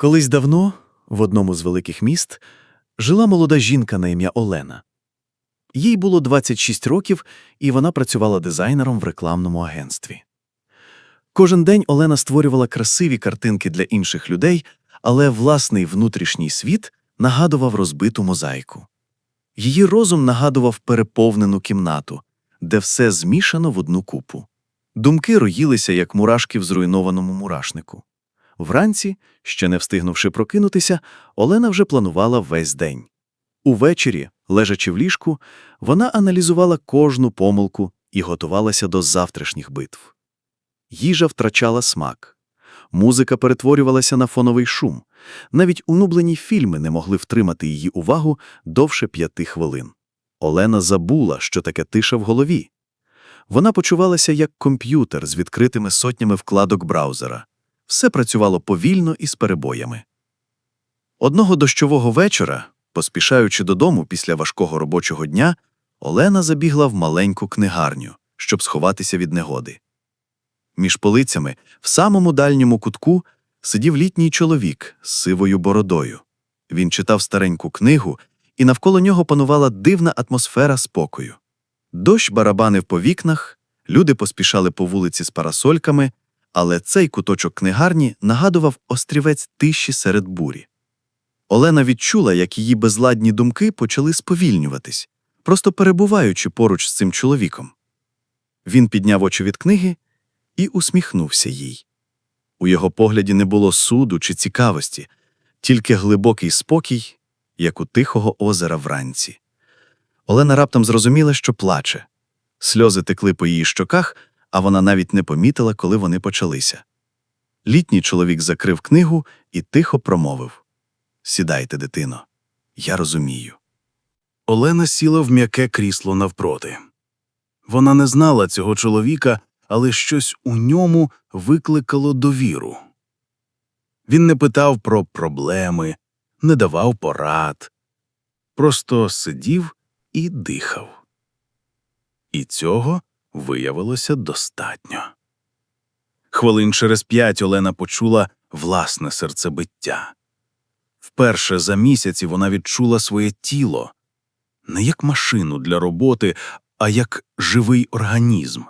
Колись давно, в одному з великих міст, жила молода жінка на ім'я Олена. Їй було 26 років, і вона працювала дизайнером в рекламному агентстві. Кожен день Олена створювала красиві картинки для інших людей, але власний внутрішній світ нагадував розбиту мозаїку. Її розум нагадував переповнену кімнату, де все змішано в одну купу. Думки роїлися, як мурашки в зруйнованому мурашнику. Вранці, ще не встигнувши прокинутися, Олена вже планувала весь день. Увечері, лежачи в ліжку, вона аналізувала кожну помилку і готувалася до завтрашніх битв. Їжа втрачала смак. Музика перетворювалася на фоновий шум. Навіть улюблені фільми не могли втримати її увагу довше п'яти хвилин. Олена забула, що таке тиша в голові. Вона почувалася як комп'ютер з відкритими сотнями вкладок браузера. Все працювало повільно і з перебоями. Одного дощового вечора, поспішаючи додому після важкого робочого дня, Олена забігла в маленьку книгарню, щоб сховатися від негоди. Між полицями, в самому дальньому кутку, сидів літній чоловік з сивою бородою. Він читав стареньку книгу, і навколо нього панувала дивна атмосфера спокою. Дощ барабанив по вікнах, люди поспішали по вулиці з парасольками, але цей куточок книгарні нагадував острівець тиші серед бурі. Олена відчула, як її безладні думки почали сповільнюватись, просто перебуваючи поруч з цим чоловіком. Він підняв очі від книги і усміхнувся їй. У його погляді не було суду чи цікавості, тільки глибокий спокій, як у тихого озера вранці. Олена раптом зрозуміла, що плаче. Сльози текли по її щоках, а вона навіть не помітила, коли вони почалися. Літній чоловік закрив книгу і тихо промовив Сідайте, дитино, я розумію. Олена сіла в м'яке крісло навпроти. Вона не знала цього чоловіка, але щось у ньому викликало довіру. Він не питав про проблеми, не давав порад, просто сидів і дихав. І цього виявилося достатньо. Хвилин через п'ять Олена почула власне серцебиття. Вперше за місяці вона відчула своє тіло не як машину для роботи, а як живий організм.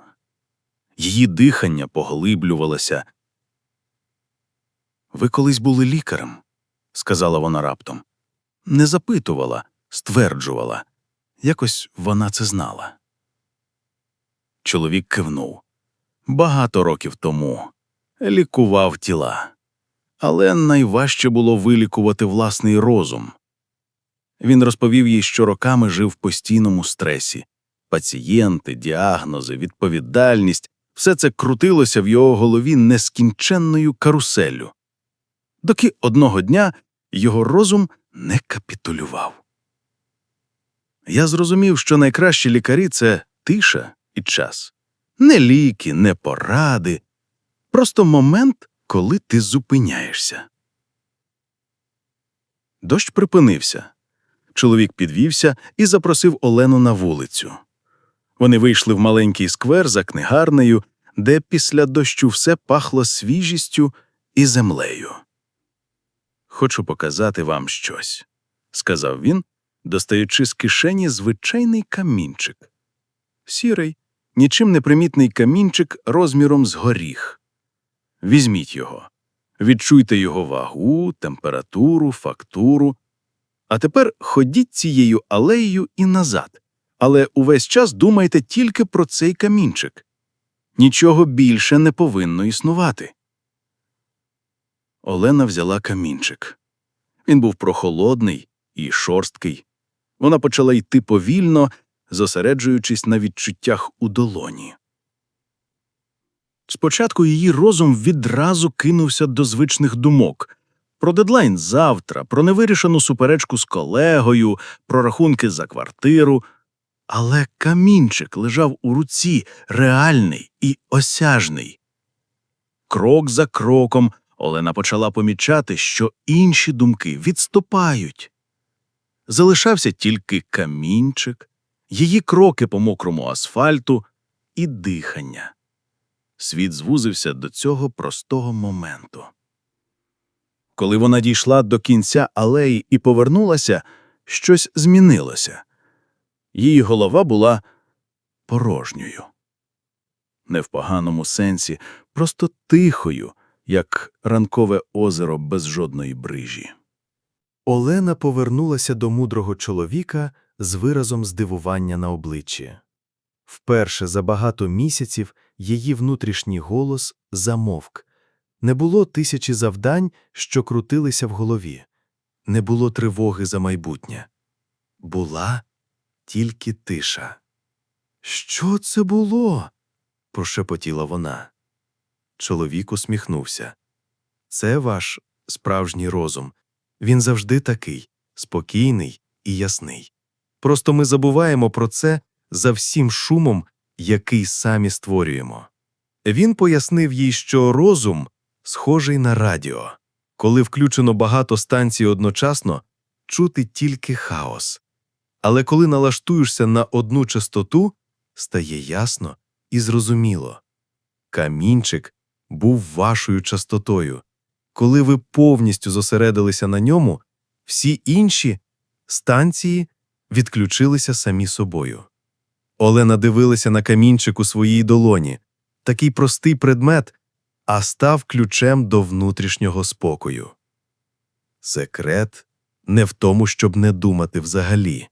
Її дихання поглиблювалося. Ви колись були лікарем, сказала вона раптом. Не запитувала, стверджувала. Якось вона це знала. Чоловік кивнув. Багато років тому лікував тіла. Але найважче було вилікувати власний розум. Він розповів їй, що роками жив в постійному стресі пацієнти, діагнози, відповідальність все це крутилося в його голові нескінченною каруселлю, доки одного дня його розум не капітулював. Я зрозумів, що найкращі лікарі це тиша і час, не ліки, не поради, просто момент, коли ти зупиняєшся. Дощ припинився. Чоловік підвівся і запросив Олену на вулицю. Вони вийшли в маленький сквер за книгарнею, де після дощу все пахло свіжістю і землею. Хочу показати вам щось, сказав він, достаючи з кишені звичайний камінчик. Сірий, нічим не примітний камінчик розміром з горіх. Візьміть його, відчуйте його вагу, температуру, фактуру. А тепер ходіть цією алеєю і назад, але увесь час думайте тільки про цей камінчик. Нічого більше не повинно існувати. Олена взяла камінчик. Він був прохолодний і шорсткий. Вона почала йти повільно, зосереджуючись на відчуттях у долоні. Спочатку її розум відразу кинувся до звичних думок про дедлайн завтра, про невирішену суперечку з колегою, про рахунки за квартиру. Але камінчик лежав у руці реальний і осяжний. Крок за кроком Олена почала помічати, що інші думки відступають. Залишався тільки камінчик, її кроки по мокрому асфальту і дихання. Світ звузився до цього простого моменту. Коли вона дійшла до кінця алеї і повернулася, щось змінилося. Її голова була порожньою. Не в поганому сенсі, просто тихою, як ранкове озеро без жодної брижі. Олена повернулася до мудрого чоловіка з виразом здивування на обличчі. Вперше за багато місяців її внутрішній голос замовк. Не було тисячі завдань, що крутилися в голові. Не було тривоги за майбутнє. Була тільки тиша. Що це було? прошепотіла вона. Чоловік усміхнувся. Це ваш справжній розум. Він завжди такий спокійний і ясний. Просто ми забуваємо про це за всім шумом, який самі створюємо. Він пояснив їй, що розум схожий на радіо. Коли включено багато станцій одночасно, чути тільки хаос. Але коли налаштуєшся на одну частоту, стає ясно і зрозуміло. Камінчик був вашою частотою. Коли ви повністю зосередилися на ньому, всі інші станції відключилися самі собою. Олена дивилася на камінчик у своїй долоні, такий простий предмет, а став ключем до внутрішнього спокою. Секрет не в тому, щоб не думати взагалі,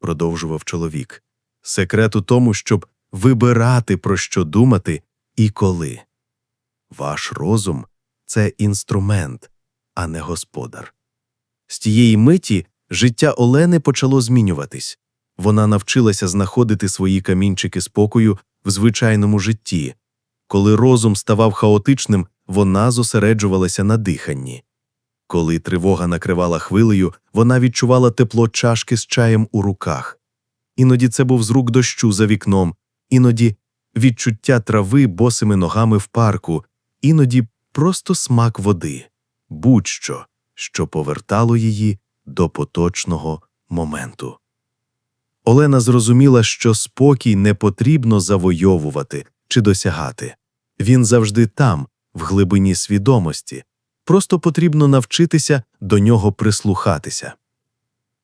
продовжував чоловік. Секрет у тому, щоб вибирати, про що думати і коли. Ваш розум це інструмент, а не господар. З тієї миті життя Олени почало змінюватись. Вона навчилася знаходити свої камінчики спокою в звичайному житті. Коли розум ставав хаотичним, вона зосереджувалася на диханні. Коли тривога накривала хвилею, вона відчувала тепло чашки з чаєм у руках. Іноді це був звук дощу за вікном, іноді відчуття трави босими ногами в парку, іноді просто смак води, будь-що, що повертало її до поточного моменту. Олена зрозуміла, що спокій не потрібно завойовувати чи досягати. Він завжди там, в глибині свідомості, просто потрібно навчитися до нього прислухатися.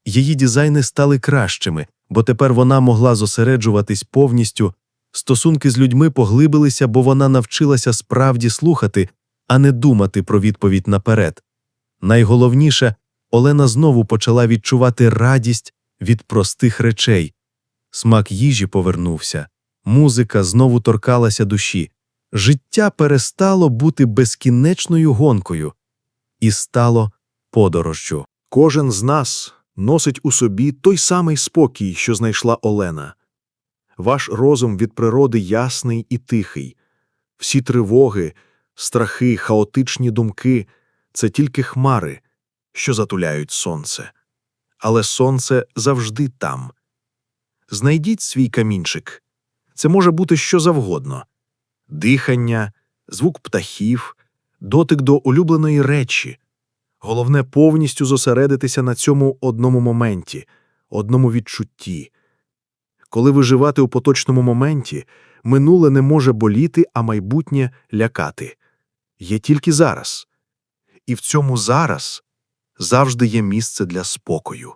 Її дизайни стали кращими, бо тепер вона могла зосереджуватись повністю, стосунки з людьми поглибилися, бо вона навчилася справді слухати, а не думати про відповідь наперед. Найголовніше, Олена знову почала відчувати радість від простих речей. Смак їжі повернувся, музика знову торкалася душі. Життя перестало бути безкінечною гонкою і стало подорожчю. Кожен з нас носить у собі той самий спокій, що знайшла Олена. Ваш розум від природи ясний і тихий. Всі тривоги, страхи, хаотичні думки це тільки хмари, що затуляють сонце. Але сонце завжди там. Знайдіть свій камінчик. Це може бути що завгодно: дихання, звук птахів, дотик до улюбленої речі. Головне повністю зосередитися на цьому одному моменті, одному відчутті. Коли виживати у поточному моменті, минуле не може боліти, а майбутнє лякати. Є тільки зараз. І в цьому зараз завжди є місце для спокою.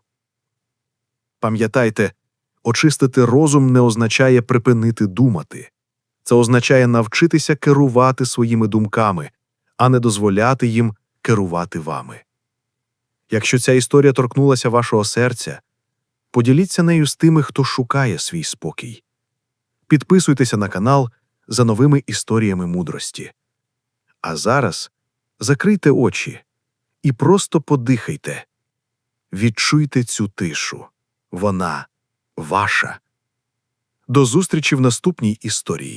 Пам'ятайте, очистити розум не означає припинити думати. Це означає навчитися керувати своїми думками, а не дозволяти їм керувати вами. Якщо ця історія торкнулася вашого серця, поділіться нею з тими, хто шукає свій спокій. Підписуйтеся на канал за новими історіями мудрості. А зараз закрийте очі і просто подихайте. Відчуйте цю тишу. Вона ваша. До зустрічі в наступній історії.